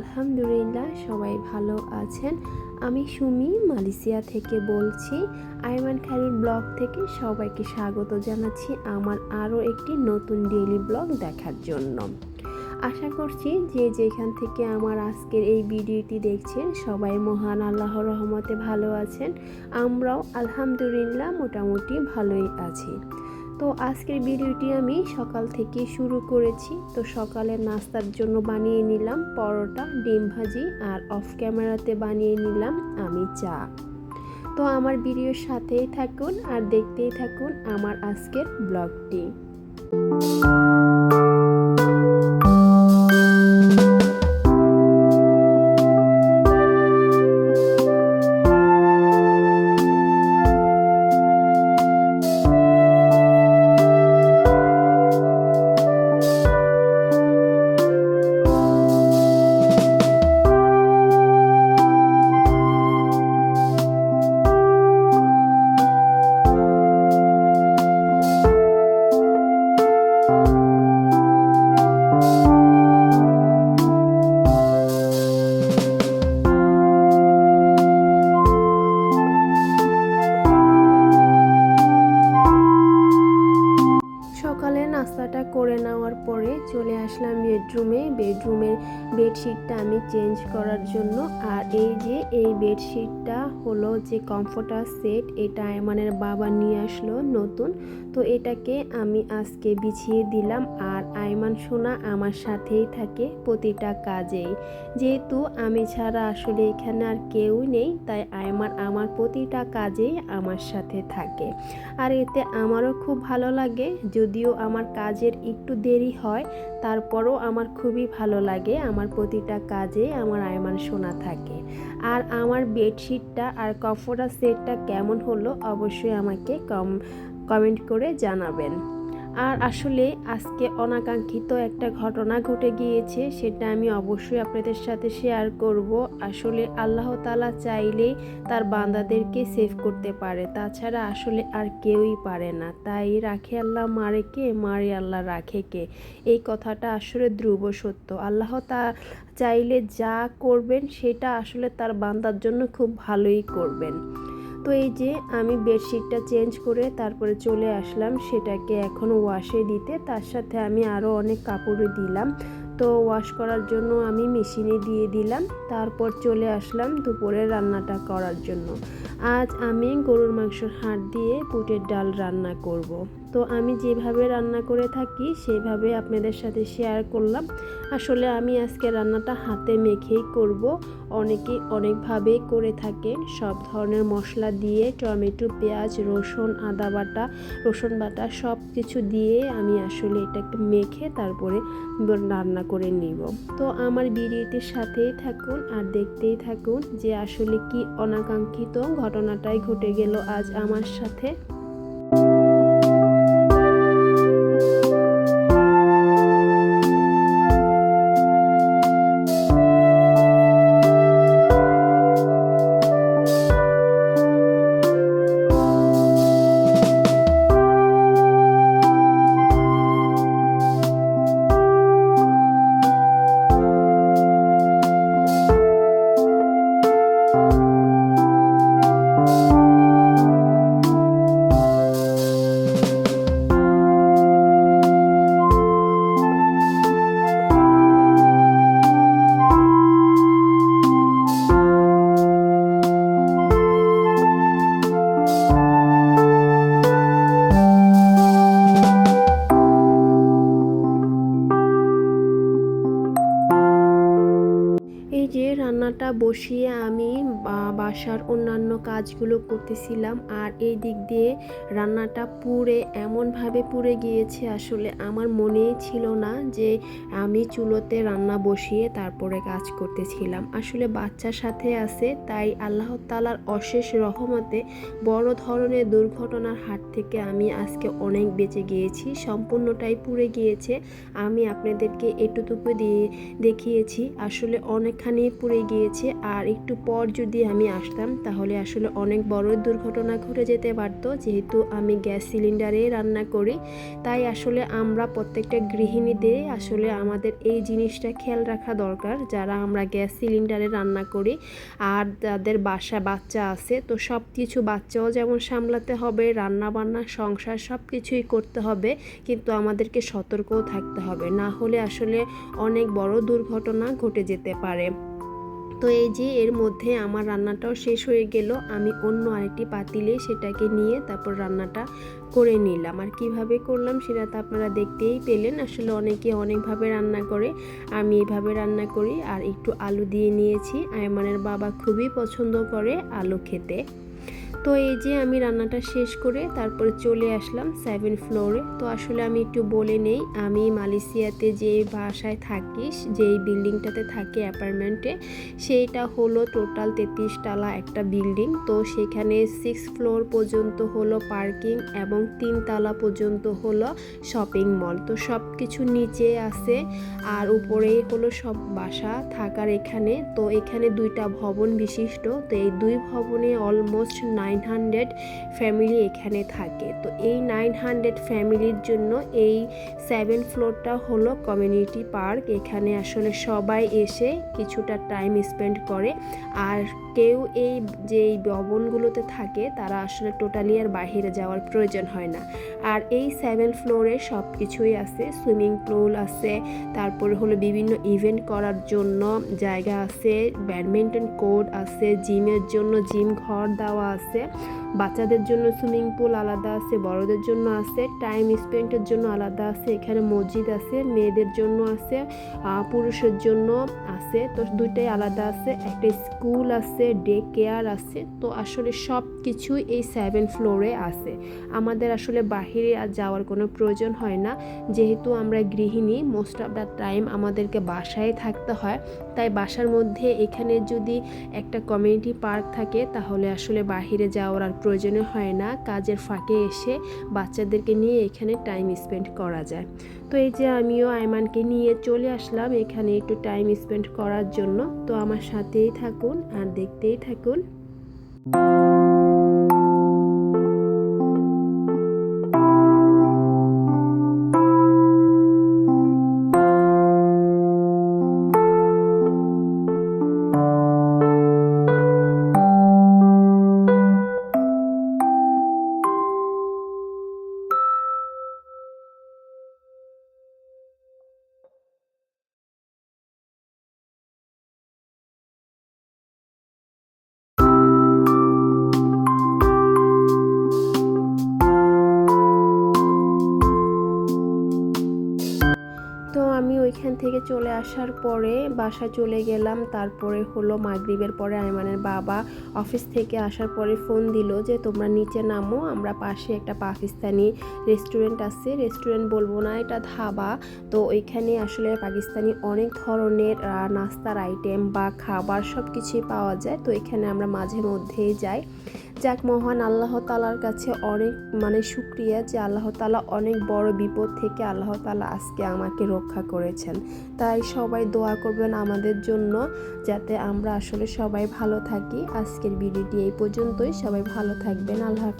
আলহামদুলিল্লাহ, সবাই ভালো আছেন। আমি সুমি, মালয়েশিয়া থেকে বলছি। আইমান খালির ব্লগ থেকে সবাইকে স্বাগত জানাচ্ছি আমার আরও একটি নতুন ডেইলি ব্লগ দেখার জন্য। আশা করছি যে যেখান থেকে আমার আজকের এই ভিডিওটি দেখছেন, সবাই মহান আল্লাহর রহমতে ভালো আছেন। আমরাও আলহামদুলিল্লাহ মোটামুটি ভালোই আছি। তো আজকের ভিডিওটি আমি সকাল থেকে শুরু করেছি। তো সকালে নাস্তার জন্য বানিয়ে নিলাম পরোটা, ডিম ভাজি আর অফ ক্যামেরাতে বানিয়ে নিলাম আমি চা। তো আমার ভিডিওর সাথেই থাকুন আর দেখতেই থাকুন আমার আজকের ব্লগটি। আসলাম বেডরুমে বেডরুমের বেডশিটটা আমি চেঞ্জ করার জন্য। আর এই যে, এই বেডশিটটা হলো যে কমফোর্টার সেট এটা আয়মানের বাবা নিয়ে আসলো নতুন। তো এটাকে আমি আজকে বিছিয়ে দিলাম। আর আয়মান সোনা আমার সাথেই থাকে প্রতিটা কাজেই। যেহেতু আমি ছাড়া আসলে এখানে আর কেউ নেই, তাই আয়মান আমার প্রতিটা কাজেই আমার সাথে থাকে। আর এতে আমারও খুব ভালো লাগে, যদিও আমার কাজের একটু দেরি হয়, তারপরও আমার খুবই ভালো লাগে, আমার প্রতিটা কাজে আমার আয়মান শোনা থাকে। আর আমার বেডশিটটা আর কমফোর্টার সেটটা কেমন হলো অবশ্যই আমাকে কম কমেন্ট করে জানাবেন। আর আসলে আজকে অনাকাঙ্ক্ষিত একটা ঘটনা ঘটে গিয়েছে, সেটা আমি অবশ্যই আপনাদের সাথে শেয়ার করব। আসলে আল্লাহ তালা চাইলে তার বান্দাদেরকে সেভ করতে পারে, তাছাড়া আসলে আর কেউই পারে না। তাই রাখে আল্লাহ মারে কে? মারে আল্লাহ রাখে কে? এই কথাটা আসলে ধ্রুব সত্য। আল্লাহ তা চাইলে যা করবেন, সেটা আসলে তার বান্দার জন্য খুব ভালোই করবেন। তো এই যে আমি বেডশিটটা চেঞ্জ করে তারপরে চলে আসলাম, সেটাকে এখন ওয়াশে দিতে। তার সাথে আমি আরও অনেক কাপড়ে দিলাম। তো ওয়াশ করার জন্য আমি মেশিনে দিয়ে দিলাম। তারপর চলে আসলাম দুপুরে রান্নাটা করার জন্য। আজ আমি গরুর মাংসর হাঁট দিয়ে বুটের ডাল রান্না করব। তো আমি যেভাবে রান্না করে থাকি, সেভাবে আপনাদের সাথে শেয়ার করলাম। আসলে আমি আজকে রান্নাটা হাতে মেখেই করব। অনেকে অনেকভাবেই করে থাকে। সব ধরনের মশলা দিয়ে, টমেটো, পেঁয়াজ, রসুন, আদা বাটা, রসুন বাটা সব কিছু দিয়ে আমি আসলে এটাকে মেখে তারপরে রান্না করে নিব। তো আমার ভিডিওটির সাথেই থাকুন আর দেখতেই থাকুন যে আসলে কি অনাকাঙ্ক্ষিত ঘটনাটাই ঘটে গেল আজ আমার সাথে। যে রান্নাটা বসিয়ে আমি বাসার অন্যান্য কাজগুলো করতেছিলাম আর এই দিক দিয়ে রান্নাটা পুড়ে এমনভাবে পুড়ে গিয়েছে আসলে আমার মনেই ছিল না যে আমি চুলোতে রান্না বসিয়ে তারপরে কাজ করতেছিলাম। আসলে বাচ্চার সাথে আছে, তাই আল্লাহ তালার অশেষ রহমতে বড় ধরনের দুর্ঘটনার হাত থেকে আমি আজকে অনেক বেঁচে গিয়েছি, সম্পূর্ণটাই পুড়ে গিয়েছে। আমি আপনাদেরকে এটুকু দিয়ে দেখিয়েছি, আসলে অনেকখানি পুড়ে গিয়েছে আর একটু পর যদি আমি আসতাম, তাহলে আসলে অনেক বড় দুর্ঘটনা ঘটে যেতে পারতো। যেহেতু আমি গ্যাস সিলিন্ডারে রান্না করি, তাই আসলে আমরা প্রত্যেকটা গৃহিণীদের আসলে আমাদের এই জিনিসটা খেয়াল রাখা দরকার, যারা আমরা গ্যাস সিলিন্ডারে রান্না করি আর যাদের বাসা বাচ্চা আছে। তো সব কিছু বাচ্চাও যেমন সামলাতে হবে রান্না বান্না সংসার সব কিছুই করতে হবে, কিন্তু আমাদেরকে সতর্কও থাকতে হবে। না হলে আসলে অনেক বড় দুর্ঘটনা ঘটে যেতে পারে। তো এই যে এর মধ্যে আমার রান্নাটাও শেষ হয়ে গেল, আমি অন্য আরেকটি পাতিলে সেটাকে নিয়ে তারপর রান্নাটা করে নিলাম। আর কীভাবে করলাম সেটা তো আপনারা দেখতেই পেলেন, আসলে অনেকে অনেকভাবে রান্না করে, আমি এইভাবে রান্না করি। আর একটু আলু দিয়ে নিয়েছি আয়মানের বাবা খুবই পছন্দ করে আলু খেতে। তো এই যে আমি রান্নাটা শেষ করে তারপরে চলে আসলাম সেভেন ফ্লোরে তো আসলে আমি একটু বলে নেই, আমি মালয়েশিয়াতে যে বাসায় থাকিস যেই বিল্ডিংটাতে থাকি অ্যাপার্টমেন্টে সেইটা হলো টোটাল তেত্রিশ তালা একটা বিল্ডিং। তো সেখানে সিক্স ফ্লোর পর্যন্ত হলো পার্কিং এবং তিন তালা পর্যন্ত হলো শপিং মল তো সব কিছু নিচে আছে আর উপরেই হলো সব বাসা থাকার এখানে। তো এখানে দুইটা ভবন বিশিষ্ট। তো এই দুই ভবনে অলমোস্ট নাইন হান্ড্রেড ফ্যামিলি এখানে থাকে। তো এই নাইন হান্ড্রেড ফ্যামিলির জন্য এই সেভেন ফ্লোরটা হলো কমিউনিটি পার্ক। এখানে আসলে সবাই এসে কিছুটা টাইম স্পেন্ড করে। আর কেউ এই যে এই ভবনগুলোতে থাকে, তারা আসলে টোটালি আর বাহিরে যাওয়ার প্রয়োজন হয় না। আর এই সেভেন ফ্লোরে সব কিছুই আছে সুইমিং পুল আছে, তারপরে হলো বিভিন্ন ইভেন্ট করার জন্য জায়গা আছে ব্যাডমিন্টন কোর্ট আছে জিমের জন্য জিম ঘর দেওয়া আছে। বাচ্চাদের জন্য সুইমিং পুল আলাদা আছে, বড়দের জন্য আছে টাইম স্পেন্ডের জন্য আলাদা আছে, এখানে মসজিদ আছে, মেয়েদের জন্য আছে পুরুষের জন্য আছে, তো দুইটাই আলাদা আছে, একটা স্কুল আছে ডে কেয়ার আছে, তো আসলে সব কিছুই এই সেভেন ফ্লোরে আছে। আমাদের আসলে বাহিরে আর যাওয়ার কোনো প্রয়োজন হয় না, যেহেতু আমরা গৃহিণী মোস্ট অফ দ্য টাইম আমাদেরকে বাসায় থাকতে হয়, তাই বাসার মধ্যে এখানে যদি একটা কমিউনিটি পার্ক থাকে, তাহলে আসলে বাহিরে যাওয়ার আর প্রয়োজনে হয় না, কাজের ফাঁকে এসে বাচ্চাদেরকে নিয়ে এখানে টাইম স্পেন্ড করা যায়। তো এই যে আমিও আয়মানকে নিয়ে চলে আসলাম, এখানে একটু টাইম স্পেন্ড করার জন্য। তো আমার সাথেই থাকুন আর দেখতেই থাকুন। ওইখান থেকে চলে আসার পরে বাসায় চলে গেলাম। তারপরে হলো মাগরিবের পরে আয়মানের বাবা অফিস থেকে আসার পরে ফোন দিল যে, তোমরা নিচে নামো, আমরা পাশে একটা পাকিস্তানি রেস্টুরেন্ট আছে। রেস্টুরেন্ট বলব না, এটা ধাবা। তো ওইখানে আসলে পাকিস্তানি অনেক ধরনের নাস্তার আইটেম বা খাবার সব কিছুই পাওয়া যায়। তো এখানে আমরা মাঝে মধ্যেই যাই। যাক, মহান আল্লাহ তালার কাছে অনেক মানে সুক্রিয়া যে আল্লাহ তালা অনেক বড় বিপদ থেকে আল্লাহ তালা আজকে আমাকে রক্ষা করেছেন। তাই সবাই দোয়া করবেন আমাদের জন্য যাতে আমরা আসলে সবাই ভালো থাকি। আজকের ভিডিওটি এই পর্যন্তই। সবাই ভালো থাকবেন। আল্লাহ।